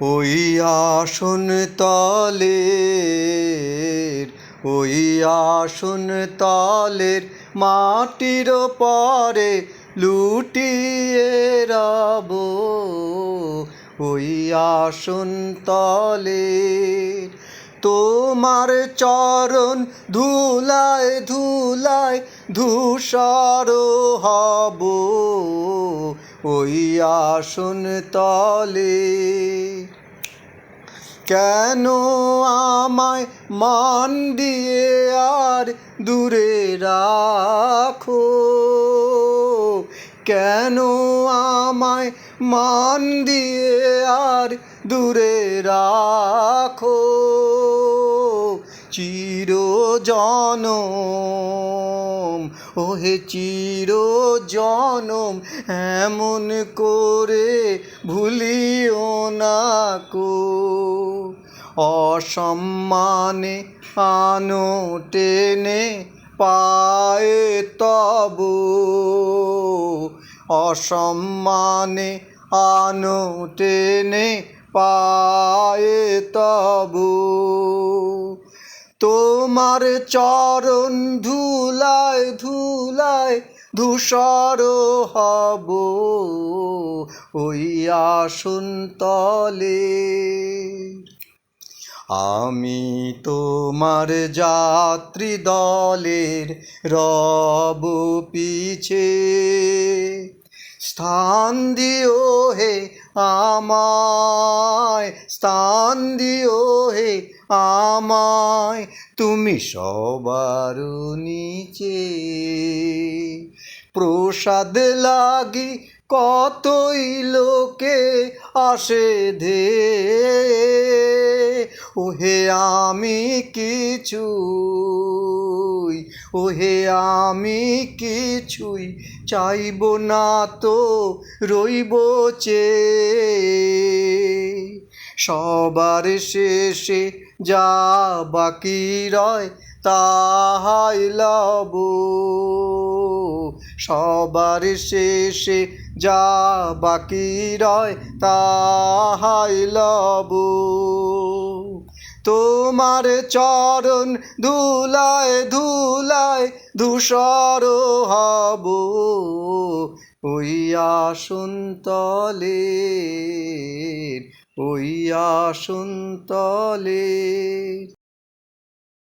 ওই আসন তলের, ওই আসন তলের মাটির পরে লুটিয়ে রব। ওই আসন তলের তোমার চরণ ধুলায় ধুলায় ধূসর হব। ওই আসন তলে কেন আমায় মান দিয়ে আর দূরে রাখো? কেন আমায় মান দিয়ে আর দূরে রাখো? চির জনম, ওহে চির জনম এমন করে ভুলিও না কো। অসম্মানে আনো টেনে পায়ে তব, অসম্মানে আনো টেনে পায়ে তব। তোমার চরণ ধুলায় ধুলায় ধূসর হব ওই আসন তলে। আমি তোমার যাত্রী দলের রব পিছে। স্থান দিও হে আমায় স্থান দিও হে আমায়। তুমি সবার নিচে। প্রসাদ লাগি কতই লোকে আসে ধে। ওহে আমি কিছুই, ওহে আমি কিছুই চাইব না তো রইব চে। সবার শেষে যা বাকি রয় তাহাই লব সবার শেষে যা বাকি রয় তাহাই লব। তোমার চরণ ধুলায় ধুলায় ধূসর হব। ওই আসন ওই আসন